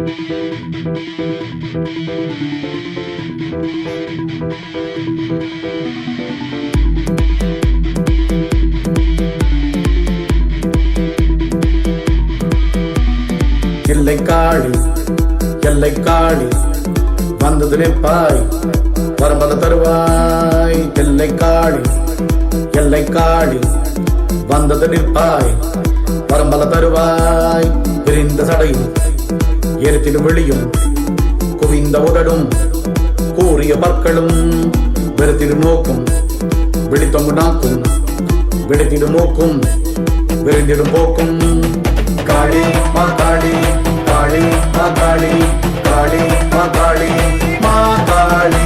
எல்லை காடு எல்லை காடு வந்தது நிற்பாய் வரம்பத தருவாய். எல்லை காடு எல்லை காடு வந்தது நிற்பாய் வரம்பல தருவாய். பிரிந்த சடையில் எரித்திடும் வெளியும் குவிந்த உதடும் கூறிய பற்களும் வெறுத்திடும் நோக்கும் விழித்தொங்கு நாக்கும் விழித்திடும் மூக்கும் விரிந்திடும் போக்கும். காளி மா காளி காளி மா காளி காளி மா காளி மா காளி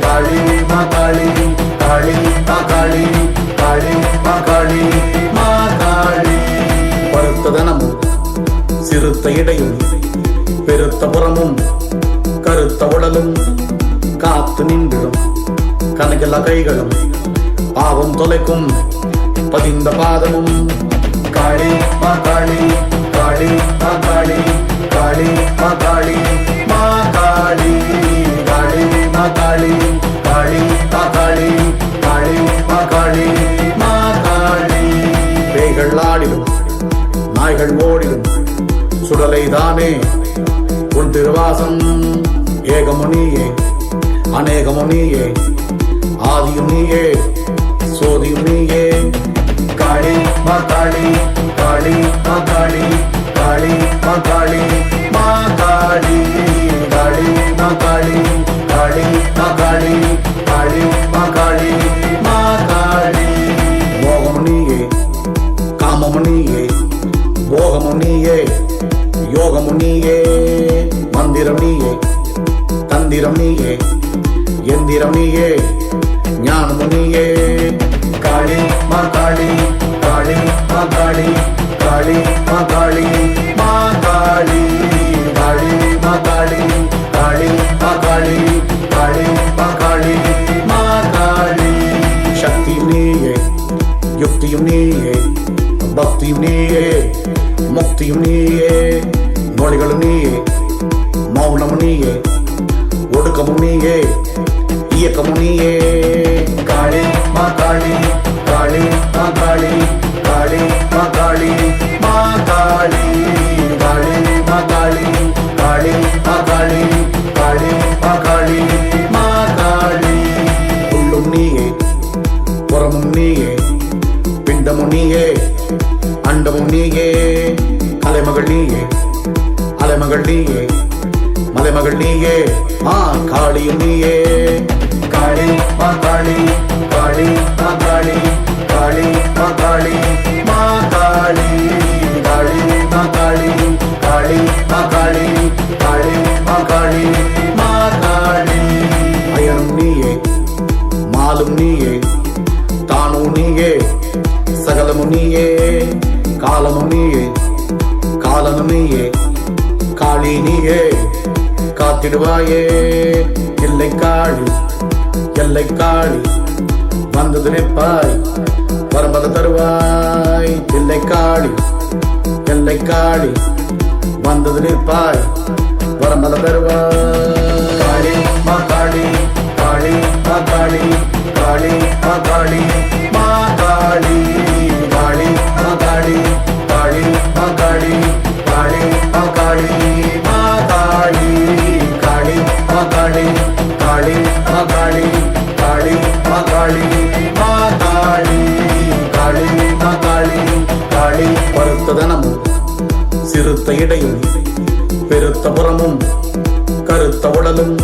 காளி மா காளி காளி மா காளி காளி மா காளி மா காளி. பருத்த தனமும் சிறுத்த இடையும் பார்த்து நின்றிடும். கணக்கில்லா கைகளும் பாவம் தொலைக்கும். பதிந்த பாதமும் காளி மா காளி காளி மா காளி காளி மா காளி மா காளி காளி மா காளி காளி மா காளி காளி மா காளி மா காளி. பேய்கள் ஆடிடும் நாய்கள் ஓடிடும். சுடலை தானே உன் திருவாசம் ஏகமுனியே. அநேகமும் நீயே ஆதியும் நீயே சோதியும் நீயே. காளி மா காளி காளி மா காளி காளி மா காளி மா காளி காளி மா காளி காளி மா காளி காளி மா காளி மா காளி மோகம் நீயே காமம் நீயே போகமும் நீயே யோகமும் நீயே மந்திரம் நீயே. மந்திரம் நீயே எந்திரம் நீயே ஞானம் நீயே. காளி மா காளி காளி மா காளி காளி மா காளி மா காளி காளி மா காளி காளி மா காளி காளி மா காளி மா காளி. சக்தியும் நீயே யுக்தியும் நீயே பக்தியும் நீயே முக்தியும் நீயே. மலைமகள் நீயே. மலைமகள் நீயே. மா காளியும் நீயே. காளி மா காளி. காளி மா காளி. காளி மா காளி. மா காளி. காளி மா காளி. காளி மா காளி. காளி மா காளி. மா காளி. அயனும் நீயே. மாலும் நீயே. தானும் நீயே. சகலமும் நீயே. காலமும் நீயே. காலனும் நீயே. காளி நீயே காத்திடுவாயே. எல்லை காளி எல்லை காளி வந்தது நிற்பாய் வரம்பத தருவாய். எல்லை காளி எல்லை காளி வந்தது நிற்பாய் வரம்பத தருவாய். காளி மா காளி காளி மா காளி காளி மா காளி மா காளி காளி மா காளி. பெருத்தபுறமும் கருத்தவுடலும்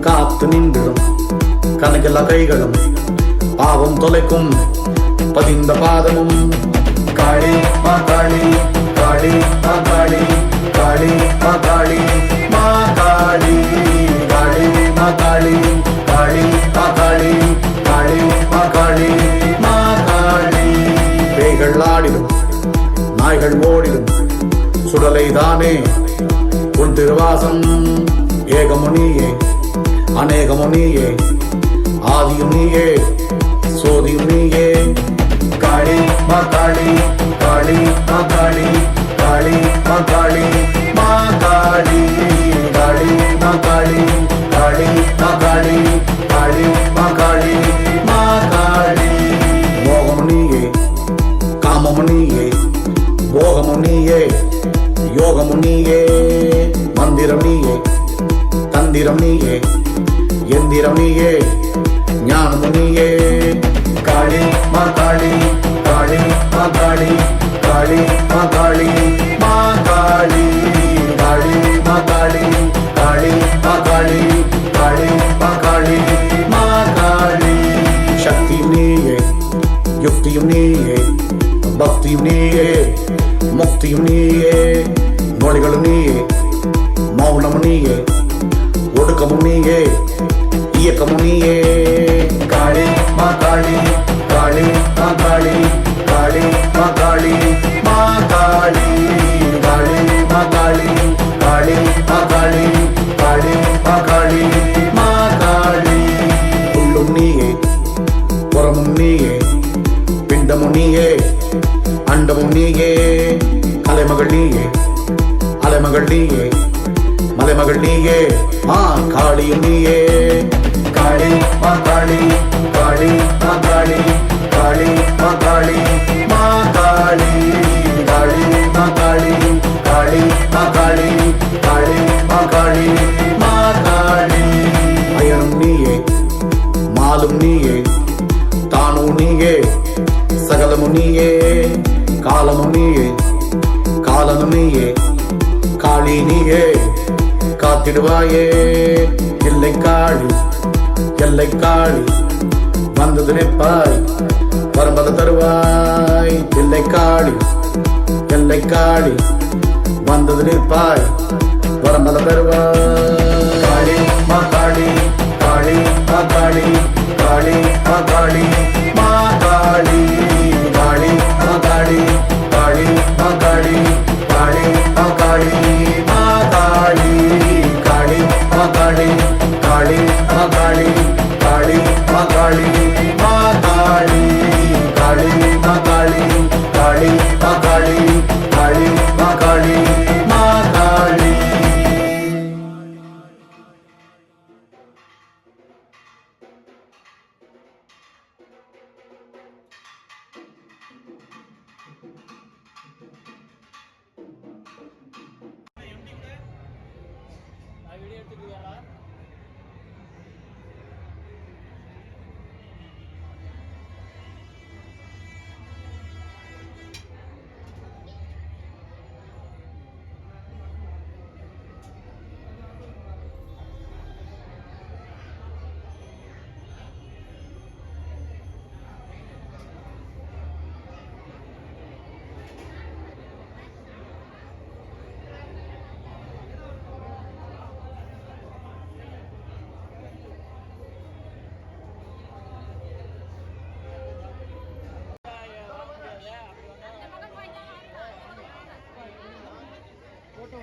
காத்து நின்றிடும். கனகல கைகளும் பாவம் தொலைக்கும் பதிந்த பாதமும். காளி மா காளி காளி மா காளி காளி மா காளி மா காளி காளி மா காளி காளி மா காளி காளி மா காளி மா காளி. பேய்கள் ஆடிடும் நாய்கள் ஓடி நீதானே உன் திருவாசம் ஏகமு நீயே அநேகமு நீயே ஆதியும் நீயே சோதியும் நீயே காளி மா காளி காளி மா காளி காளி மா காளி மா காளி காளி மா காளி காளி மா காளி. யுக்தியும் நீயே பக்தியும் நீயே முக்தியும் நீயே நொழிகளும் நீயே மௌனமும் நீயே ஒடுக்கமும் நீயே இயக்கமும் நீயே. காளி மா காளி காளி மா காளி காளி மா காளி. அண்டமும் நீயே. கலைமகள் நீயே. அலைமகள் நீயே. மலைமகள் நீயே. ஆ காளியும் நீயே. காளி மா காளி. காளி மா காளி. காளி மா காளி. மா காளி. காளி மா காளி. காளி மா காளி. நீயே காலனும் நீயே காளி நீயே காத்திடுவாயே. எல்லை காளி எல்லை காளி வந்தது நிற்பாய் வரம்பது தருவாய். எல்லை காளி எல்லை காளி வந்தது நிற்பாய் வரம்பது தருவாய். காளி மா காளி காளி மா காளி காளி மா காளி. மா காளி மா J3 Ryan